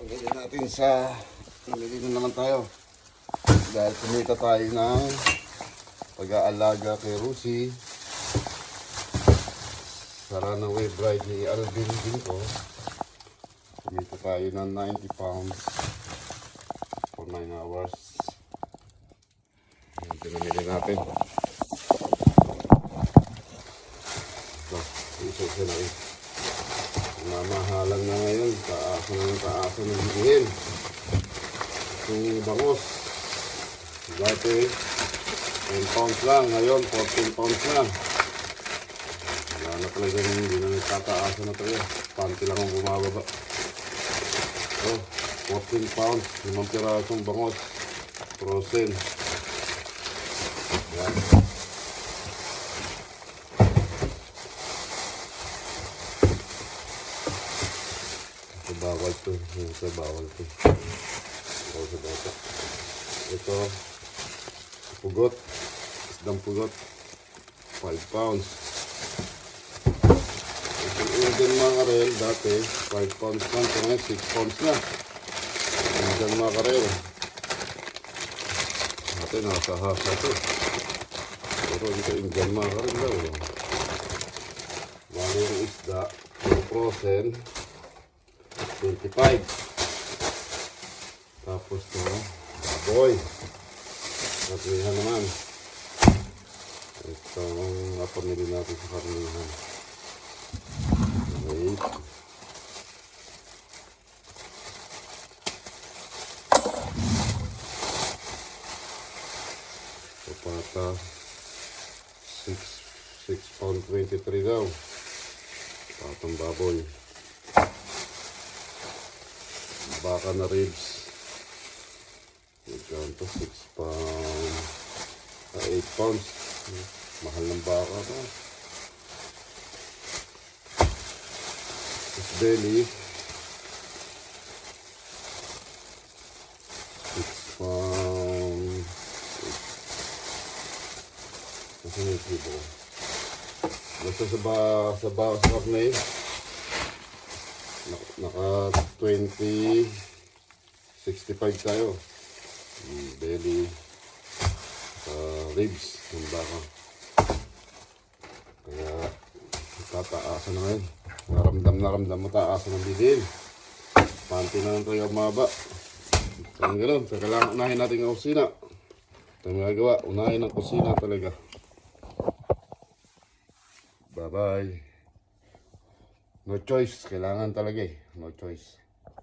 Pagdating natin sa namili na naman tayo. Dahil kumita tayo ng pag-aalaga kay Rusi. Sa runaway bride ni Alvin Ginto. Kumita tayo ng 90 pounds for 9 hours. Yan pinamili natin. Ito, isa-isa na rin. Mamahalan na ngayon, taasa na ng taasa ng bilihin. Itong bangos. Dati, 10 pounds lang. Ngayon, 14 pounds na. Wala na talaga rin, hindi na nagtataasa na talaga. Panty lang ang bumababa. So, 14 pounds, limang pirasong bangos. Frozen. Yan. Bawal to. Ito bawal to. Bawal sa bata. Ito, pugot. Isdang pugot. 5 pounds. Ito Indian mackerel dati, 5 pounds lang. Ito ngayon, 6 pounds na. Indian mackerel. Dati nasa half na to. Pero ito Indian mackerel daw. Bali yung isda, yung frozen, 25. Tapos to, baboy. Karnihan naman. Ito ang napamili natin sa karnihan. Wait. Papata. 6 6 pound 23 daw. Patong baboy. Baka na ribs. Magkano to? 6 pound. Ah, 8 pounds. Mahal ng baka to. Tapos belly. 6 pound. Nasaan yung kibo? Basta sa ba sa ba sa karne. Naka, naka 20 65 tayo. Mm, belly sa ribs ng baka. Kaya tataasan na ngayon. Naramdam na ramdam mo taasan ng bilhin. Panty na lang tayo maba. Kaya gano'n, sa kailangan unahin natin ang kusina. Ito ang magagawa, unahin ang kusina talaga. Bye-bye. No choice, kailangan talaga eh. No choice.